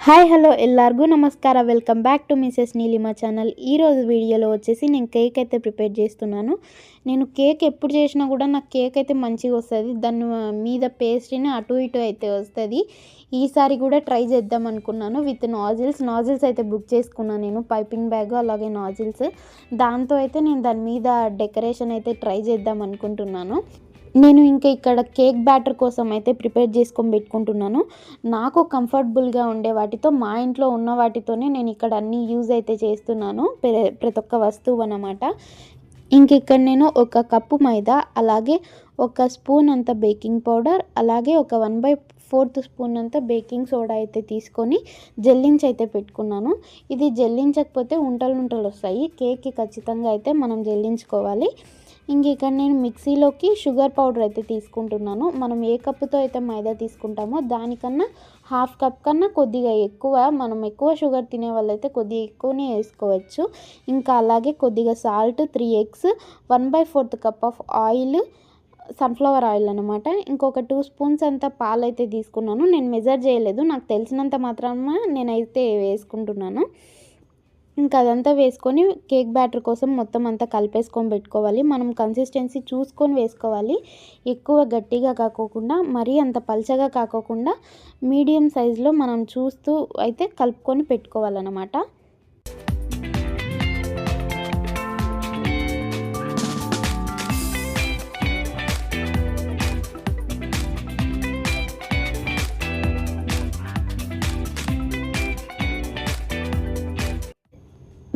Hi hello ಎಲ್ಲರಿಗೂ నమస్కారం welcome back to Mrs Neelima channel ఈరోజు వీడియోలో వచ్చేసి నేను కేక్ అయితే ప్రిపేర్ చేస్తున్నాను నేను కేక్ ఎప్పుడు చేసినా కూడా నాకు కేక్ అయితే మంచిగా వస్తుంది దాని మీద పేస్ట్రీని అటు ఇటు అయితే వస్తుంది ఈసారి కూడా ట్రై చేద్దాం అనుకున్నాను విత్ నాజిల్స్ నాజిల్స్ అయితే బుక్ చేసుకున్నాను నేను పైపింగ్ బ్యాగ్ అలాగే నాజిల్స్ దాంతో అయితే నేను దాని మీద డెకరేషన్ అయితే ట్రై చేద్దాం అనుకుంటున్నాను నేను ఇంకా ఇక్కడ కేక్ బ్యాటర్ కోసం అయితే ప్రిపేర్ చేసుకొని పెట్టుకుంటున్నాను. నాకు కంఫర్టబుల్గా ఉండే వాటితో మా ఇంట్లో ఉన్న వాటితోనే నేను ఇక్కడ అన్నీ యూజ్ అయితే చేస్తున్నాను. ప్ర- ప్రతి ఒక్క వస్తువు అన్నమాట. ఇంక ఇక్కడ నేను ఒక కప్పు మైదా అలాగే ఒక స్పూన్ అంత బేకింగ్ పౌడర్ అలాగే ఒక వన్ బై ఫోర్త్ స్పూన్ అంత బేకింగ్ సోడా అయితే తీసుకొని జల్లించి అయితే పెట్టుకున్నాను. ఇది జల్లించకపోతే ఉంటలు ఉంటలు వస్తాయి. కేక్కి ఖచ్చితంగా అయితే మనం జల్లించుకోవాలి. ఇంక ఇక్కడ నేను మిక్సీలోకి షుగర్ పౌడర్ అయితే తీసుకుంటున్నాను. మనం ఏ కప్పుతో అయితే మైదా తీసుకుంటామో దానికన్నా హాఫ్ కప్ కన్నా కొద్దిగా ఎక్కువ మనం ఎక్కువ షుగర్ తినే వాళ్ళైతే కొద్దిగా ఎక్కువనే వేసుకోవచ్చు. ఇంకా అలాగే కొద్దిగా salt three eggs one by fourth cup of oil sunflower oil అనమాట ఇంకొక టూ స్పూన్స్ అంత పాలు అయితే తీసుకున్నాను. నేను మెజర్ చేయలేదు. నాకు తెలిసినంత మాత్రమే నేనైతే వేసుకుంటున్నాను. ఇంకా అదంతా వేసుకొని కేక్ బ్యాటర్ కోసం మొత్తం అంతా కలిపేసుకొని పెట్టుకోవాలి. మనం కన్సిస్టెన్సీ చూసుకొని వేసుకోవాలి. ఎక్కువ గట్టిగా కాకోకుండా మరీ అంత పల్చగా కాకోకుండా మీడియం సైజులో మనం చూస్తూ అయితే కలుపుకొని పెట్టుకోవాలన్నమాట.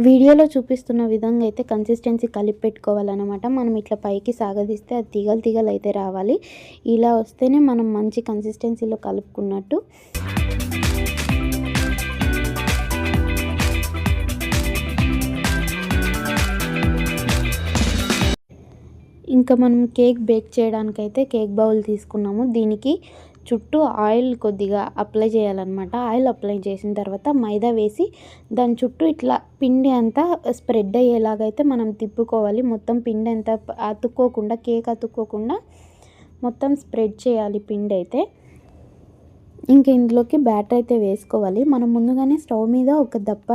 వీడియోలో చూపిస్తున్న విధంగా అయితే కన్సిస్టెన్సీ కలిపి పెట్టుకోవాలన్నమాట. మనం ఇట్లా పైకి సాగదీస్తే అది తీగలు తీగలు అయితే రావాలి. ఇలా వస్తేనే మనం మంచి కన్సిస్టెన్సీలో కలుపుకున్నట్టు. ఇంకా మనం కేక్ బేక్ చేయడానికైతే కేక్ బౌల్ తీసుకున్నాము. దీనికి చుట్టూ ఆయిల్ కొద్దిగా అప్లై చేయాలన్నమాట. ఆయిల్ అప్లై చేసిన తర్వాత మైదా వేసి దాని చుట్టూ ఇట్లా పిండి అంతా స్ప్రెడ్ అయ్యేలాగైతే మనం తిప్పుకోవాలి. మొత్తం పిండి అంతా అతుక్కోకుండా కేక్ అతుక్కోకుండా మొత్తం స్ప్రెడ్ చేయాలి పిండి అయితే. ఇంక ఇందులోకి బ్యాటర్ అయితే వేసుకోవాలి. మనం ముందుగానే స్టవ్ మీద ఒక దప్ప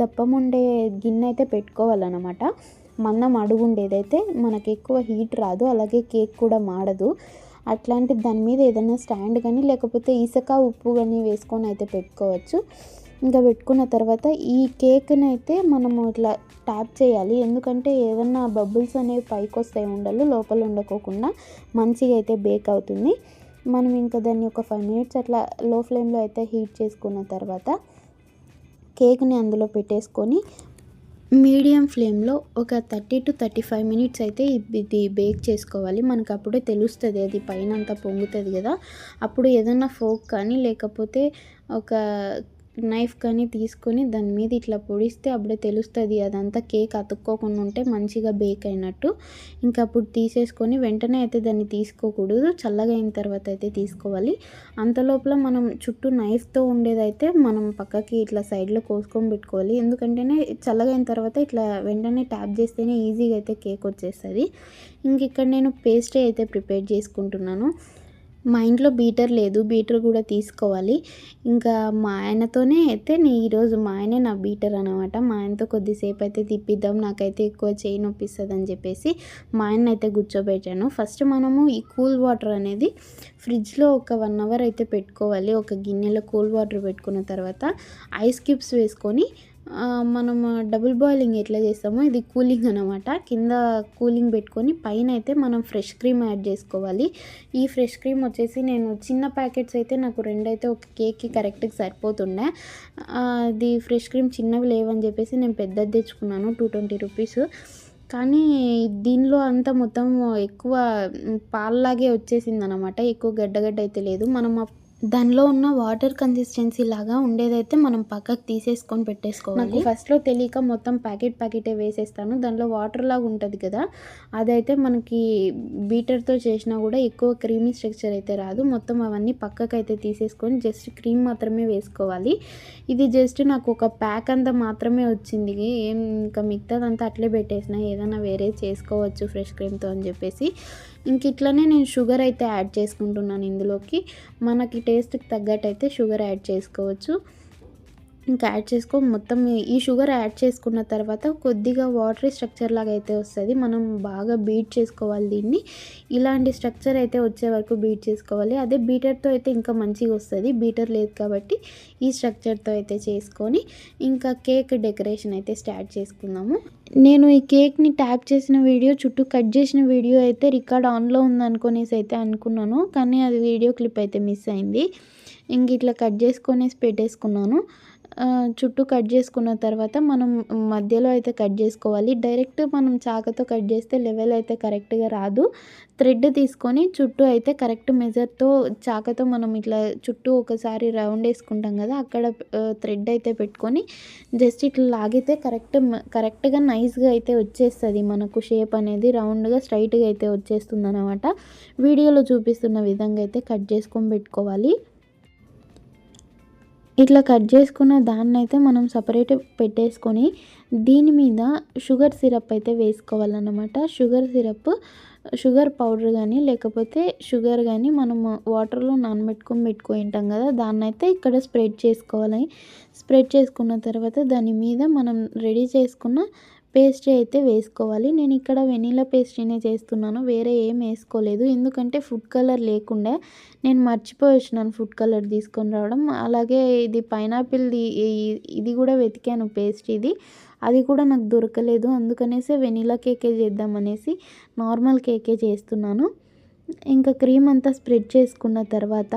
దప్పం ఉండే గిన్నె అయితే పెట్టుకోవాలన్నమాట. మందం అడుగుండేదైతే మనకి ఎక్కువ హీట్ రాదు. అలాగే కేక్ కూడా మాడదు. అట్లాంటి దాని మీద ఏదైనా స్టాండ్ కానీ లేకపోతే ఇసుక ఉప్పు కానీ వేసుకొని అయితే పెట్టుకోవచ్చు. ఇంకా పెట్టుకున్న తర్వాత ఈ కేక్ని అయితే మనము ఇట్లా ట్యాప్ చేయాలి. ఎందుకంటే ఏదన్నా బబుల్స్ అనేవి పైకి వస్తాయి ఉండలు లోపల ఉండకోకుండా మంచిగా అయితే బేక్ అవుతుంది. మనం ఇంకా దాన్ని ఒక ఫైవ్ మినిట్స్ అట్లా లో ఫ్లేమ్లో అయితే హీట్ చేసుకున్న తర్వాత కేక్ని అందులో పెట్టేసుకొని మీడియం ఫ్లేమ్లో ఒక thirty to thirty five minutes అయితే ఇది బేక్ చేసుకోవాలి. మనకు అప్పుడే తెలుస్తుంది అది పైన అంతా పొంగుతుంది కదా. అప్పుడు ఏదైనా ఫోక్ కానీ లేకపోతే ఒక నైఫ్ కానీ తీసుకొని దాని మీద ఇట్లా పొడిస్తే అప్పుడే తెలుస్తుంది. అదంతా కేక్ అతుక్కోకుండా ఉంటే మంచిగా బేక్ అయినట్టు. ఇంకా అప్పుడు తీసేసుకొని వెంటనే అయితే దాన్ని తీసుకోకూడదు. చల్లగా అయిన తర్వాత అయితే తీసుకోవాలి. అంతలోపల మనం చుట్టూ నైఫ్తో ఉండేదైతే మనం పక్కకి ఇట్లా సైడ్లో కోసుకొని పెట్టుకోవాలి. ఎందుకంటేనే చల్లగా అయిన తర్వాత ఇట్లా వెంటనే ట్యాప్ చేస్తేనే ఈజీగా అయితే కేక్ వచ్చేస్తుంది. ఇంక ఇక్కడ నేను పేస్ట్రీ అయితే ప్రిపేర్ చేసుకుంటున్నాను. మా ఇంట్లో బీటర్ లేదు బీటర్ కూడా తీసుకోవాలి. ఇంకా మా ఆయనతోనే అయితే నేను ఈరోజు మా ఆయనే నా బీటర్ అనమాట మా ఆయనతో కొద్దిసేపు అయితే తిప్పిద్దాం నాకైతే ఎక్కువ చేయి నొప్పిస్తుంది అని చెప్పేసి మా ఆయన అయితే కూర్చోబెట్టాను. ఫస్ట్ మనము ఈ కూల్ వాటర్ అనేది ఫ్రిడ్జ్లో ఒక వన్ అవర్ అయితే పెట్టుకోవాలి. ఒక గిన్నెలో కూల్ వాటర్ పెట్టుకున్న తర్వాత ఐస్ క్యూబ్స్ వేసుకొని మనం డబుల్ బాయిలింగ్ ఎట్లా చేస్తామో ఇది కూలింగ్ అనమాట కింద కూలింగ్ పెట్టుకొని పైన అయితే మనం ఫ్రెష్ క్రీమ్ యాడ్ చేసుకోవాలి. ఈ ఫ్రెష్ క్రీమ్ వచ్చేసి నేను చిన్న ప్యాకెట్స్ అయితే నాకు రెండైతే ఒక కేక్కి కరెక్ట్గా సరిపోతుండే. అది ఫ్రెష్ క్రీమ్ చిన్నవి లేవని చెప్పేసి నేను పెద్దది తెచ్చుకున్నాను టూ ట్వంటీ రూపీస్. కానీ దీనిలో అంతా మొత్తం ఎక్కువ పాలలాగే వచ్చేసింది అనమాట ఎక్కువ గడ్డగడ్డ అయితే లేదు. మనం దానిలో ఉన్న వాటర్ కన్సిస్టెన్సీ లాగా ఉండేదైతే మనం పక్కకు తీసేసుకొని పెట్టేసుకోవాలి. నాకు ఫస్ట్లో తెలియక మొత్తం ప్యాకెట్ ప్యాకెటే వేసేస్తాను. దానిలో వాటర్ లాగా ఉంటుంది కదా అదైతే మనకి బీటర్తో చేసినా కూడా ఎక్కువ క్రీమీ స్ట్రక్చర్ అయితే రాదు. మొత్తం అవన్నీ పక్కకు అయితే తీసేసుకొని జస్ట్ క్రీమ్ మాత్రమే వేసుకోవాలి. ఇది జస్ట్ నాకు ఒక ప్యాక్ అంతా మాత్రమే వచ్చింది. ఏం ఇంకా మిగతాదంతా అట్లే పెట్టేసిన. ఏదైనా వేరే చేసుకోవచ్చు ఫ్రెష్ క్రీమ్తో అని చెప్పేసి. ఇంక ఇట్లనే నేను షుగర్ అయితే యాడ్ చేసుకుంటున్నాను ఇందులోకి. మనకి టేస్ట్కి తగ్గట్టు అయితే షుగర్ యాడ్ చేసుకోవచ్చు. ఇంకా యాడ్ చేసుకో మొత్తం ఈ షుగర్ యాడ్ చేసుకున్న తర్వాత కొద్దిగా వాటరీ స్ట్రక్చర్ లాగా అయితే వస్తుంది. మనం బాగా బీట్ చేసుకోవాలి దీన్ని. ఇలాంటి స్ట్రక్చర్ అయితే వచ్చే వరకు బీట్ చేసుకోవాలి. అదే బీటర్తో అయితే ఇంకా మంచిగా వస్తుంది. బీటర్ లేదు కాబట్టి ఈ స్ట్రక్చర్తో అయితే చేసుకొని ఇంకా కేక్ డెకరేషన్ అయితే స్టార్ట్ చేసుకుందాము. నేను ఈ కేక్ని ట్యాప్ చేసిన వీడియో చుట్టూ కట్ చేసిన వీడియో అయితే రికార్డ్ ఆన్లో ఉందనుకునేసి అయితే అనుకున్నాను. కానీ అది వీడియో క్లిప్ అయితే మిస్ అయింది. ఇంక ఇట్లా కట్ చేసుకొనేసి పెట్టేసుకున్నాను. చుట్టూ కట్ చేసుకున్న తర్వాత మనం మధ్యలో అయితే కట్ చేసుకోవాలి. డైరెక్ట్ మనం చాకతో కట్ చేస్తే లెవెల్ అయితే కరెక్ట్గా రాదు. థ్రెడ్ తీసుకొని చుట్టూ అయితే కరెక్ట్ మెజర్తో చాకతో మనం ఇట్లా చుట్టూ ఒకసారి రౌండ్ వేసుకుంటాం కదా అక్కడ థ్రెడ్ అయితే పెట్టుకొని జస్ట్ ఇట్లా లాగితే కరెక్ట్ కరెక్ట్గా నైస్గా అయితే వచ్చేస్తుంది. మనకు షేప్ అనేది రౌండ్గా స్ట్రైట్గా అయితే వచ్చేస్తుంది అనమాట వీడియోలో చూపిస్తున్న విధంగా అయితే కట్ చేసుకొని పెట్టుకోవాలి. ఇట్లా కట్ చేసుకున్న దాన్ని అయితే మనం సపరేట్ పెట్టేసుకొని దీని మీద షుగర్ సిరప్ అయితే వేసుకోవాలన్నమాట. షుగర్ సిరప్ షుగర్ పౌడర్ కానీ లేకపోతే షుగర్ కానీ మనం వాటర్లో నానబెట్టుకొని పెట్టుకొని ఉంటాం కదా దాన్ని అయితే ఇక్కడ స్ప్రెడ్ చేసుకోవాలి. స్ప్రెడ్ చేసుకున్న తర్వాత దాని మీద మనం రెడీ చేసుకున్న పేస్ట్రీ అయితే వేసుకోవాలి. నేను ఇక్కడ వెనీలా పేస్ట్రీనే చేస్తున్నాను. వేరే ఏం వేసుకోలేదు. ఎందుకంటే ఫుడ్ కలర్ లేకుండా నేను మర్చిపోయి వచ్చినాను ఫుడ్ కలర్ తీసుకొని రావడం. అలాగే ఇది పైనాపిల్ది ఇది కూడా వెతికాను పేస్ట్ ఇది అది కూడా నాకు దొరకలేదు. అందుకనేసి వెనీలా కేకే చేద్దామనేసి నార్మల్ కేకే చేస్తున్నాను. ఇంకా క్రీమ్ అంతా స్ప్రెడ్ చేసుకున్న తర్వాత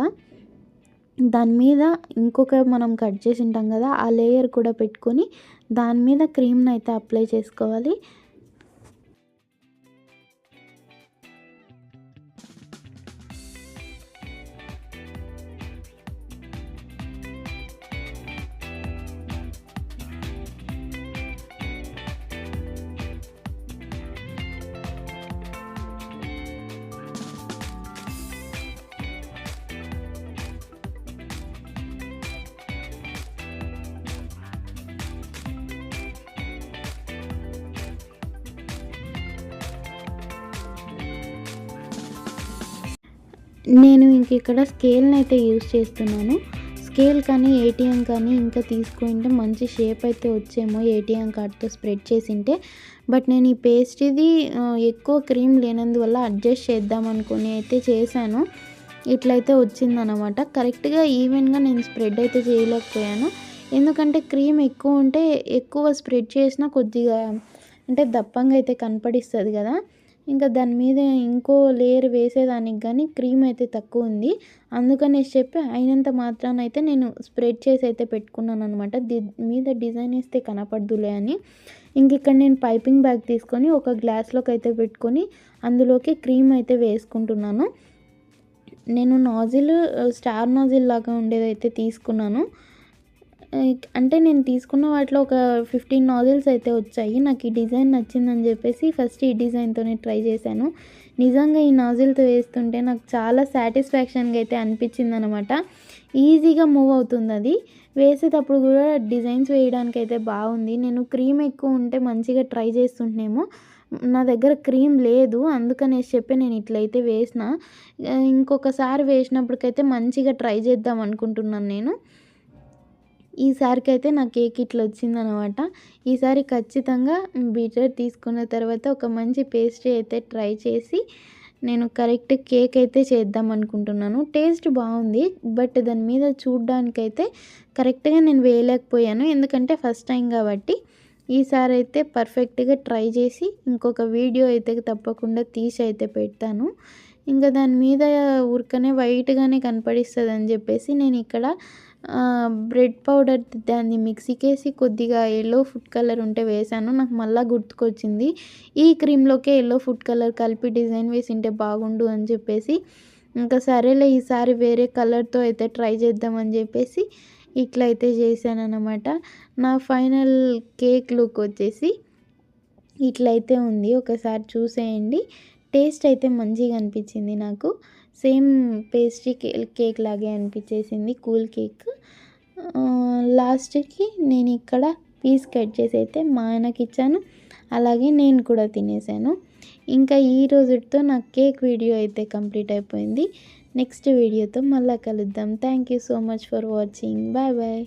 దాని మీద ఇంకొక మనం కట్ చేసి ఉంటాం కదా ఆ లేయర్ కూడా పెట్టుకొని దాని మీద క్రీమ్ని అయితే అప్లై చేసుకోవాలి. నేను ఇంక ఇక్కడ స్కేల్ని అయితే యూస్ చేస్తున్నాను. స్కేల్ కానీ ఏటీఎం కానీ ఇంకా తీసుకుంటే మంచి షేప్ అయితే వచ్చేమో ఏటీఎం కార్డ్తో స్ప్రెడ్ చేసింటే. బట్ నేను ఈ పేస్ట్ ఇది ఎక్కువ క్రీమ్ లేనందువల్ల అడ్జస్ట్ చేద్దాం అనుకుని అయితే చేశాను. ఇట్లయితే వచ్చిందనమాట కరెక్ట్గా ఈవెన్గా నేను స్ప్రెడ్ అయితే చేయలేకపోయాను. ఎందుకంటే క్రీమ్ ఎక్కువ ఉంటే ఎక్కువ స్ప్రెడ్ చేసినా కొద్దిగా అంటే దప్పంగా అయితే కనపడిస్తుంది కదా. ఇంకా దాని మీద ఇంకో లేయర్ వేసేదానికి కానీ క్రీమ్ అయితే తక్కువ ఉంది. అందుకనేసి చెప్పి అయినంత మాత్రాన అయితే నేను స్ప్రెడ్ చేసి అయితే పెట్టుకున్నాను అనమాట మీద డిజైన్ వేస్తే కనపడదులే అని. ఇంక ఇక్కడ నేను పైపింగ్ బ్యాగ్ తీసుకొని ఒక గ్లాస్లోకి అయితే పెట్టుకొని అందులోకి క్రీమ్ అయితే వేసుకుంటున్నాను. నేను నాజిల్ స్టార్ నాజిల్ లాగా ఉండేది అయితే తీసుకున్నాను. అంటే నేను తీసుకున్న వాటిలో ఒక ఫిఫ్టీన్ నాజిల్స్ అయితే వచ్చాయి. నాకు ఈ డిజైన్ నచ్చిందని చెప్పేసి ఫస్ట్ ఈ డిజైన్తోనే ట్రై చేశాను. నిజంగా ఈ నాజిల్తో వేస్తుంటే నాకు చాలా సాటిస్ఫాక్షన్గా అయితే అనిపించింది అనమాట ఈజీగా మూవ్ అవుతుంది అది వేసేటప్పుడు కూడా డిజైన్స్ వేయడానికి అయితే బాగుంది. నేను క్రీమ్ ఎక్కువ ఉంటే మంచిగా ట్రై చేస్తుంటేమో నా దగ్గర క్రీమ్ లేదు. అందుకనేసి చెప్పి నేను ఇట్లయితే వేసిన. ఇంకొకసారి వేసినప్పటికైతే మంచిగా ట్రై చేద్దాం అనుకుంటున్నాను నేను. ఈసారికి అయితే నా కేక్ ఇట్లా వచ్చిందనమాట ఈసారి ఖచ్చితంగా బీటర్ తీసుకున్న తర్వాత ఒక మంచి పేస్ట్రీ అయితే ట్రై చేసి నేను కరెక్ట్ కేక్ అయితే చేద్దాం అనుకుంటున్నాను. టేస్ట్ బాగుంది బట్ దాని మీద చూడ్డానికైతే కరెక్ట్గా నేను వేయలేకపోయాను. ఎందుకంటే ఫస్ట్ టైం కాబట్టి ఈసారి అయితే పర్ఫెక్ట్గా ట్రై చేసి ఇంకొక వీడియో అయితే తప్పకుండా తీసి అయితే పెడతాను. ఇంకా దాని మీద ఉరకనే వైట్గానే కనపడిస్తుంది అని చెప్పేసి నేను ఇక్కడ బ్రెడ్ పౌడర్ దాన్ని మిక్సీకి వేసి కొద్దిగా ఎల్లో ఫుడ్ కలర్ ఉంటే వేసాను నాకు మళ్ళీ గుర్తుకొచ్చింది. ఈ క్రీమ్లోకే ఎల్లో ఫుడ్ కలర్ కలిపి డిజైన్ వేసింటే బాగుండు అని చెప్పేసి ఇంకా సరేలే ఈసారి వేరే కలర్తో అయితే ట్రై చేద్దామని చెప్పేసి ఇట్లా అయితే చేశాను నా ఫైనల్ కేక్ లుక్ వచ్చేసి ఇట్లయితే ఉంది. ఒకసారి చూసేయండి. టేస్ట్ అయితే మంచిగా అనిపించింది నాకు. సేమ్ పేస్ట్రీ కేక్ లాగే అనిపించేసింది కూల్ కేక్. లాస్ట్కి నేను ఇక్కడ పీస్ కట్ చేసి అయితే మా ఆయనకి ఇచ్చాను అలాగే నేను కూడా తినేసాను. ఇంకా ఈ రోజుతో నా కేక్ వీడియో అయితే కంప్లీట్ అయిపోయింది. నెక్స్ట్ వీడియోతో మళ్ళీ కలుద్దాం. Thank you so much for watching. Bye bye.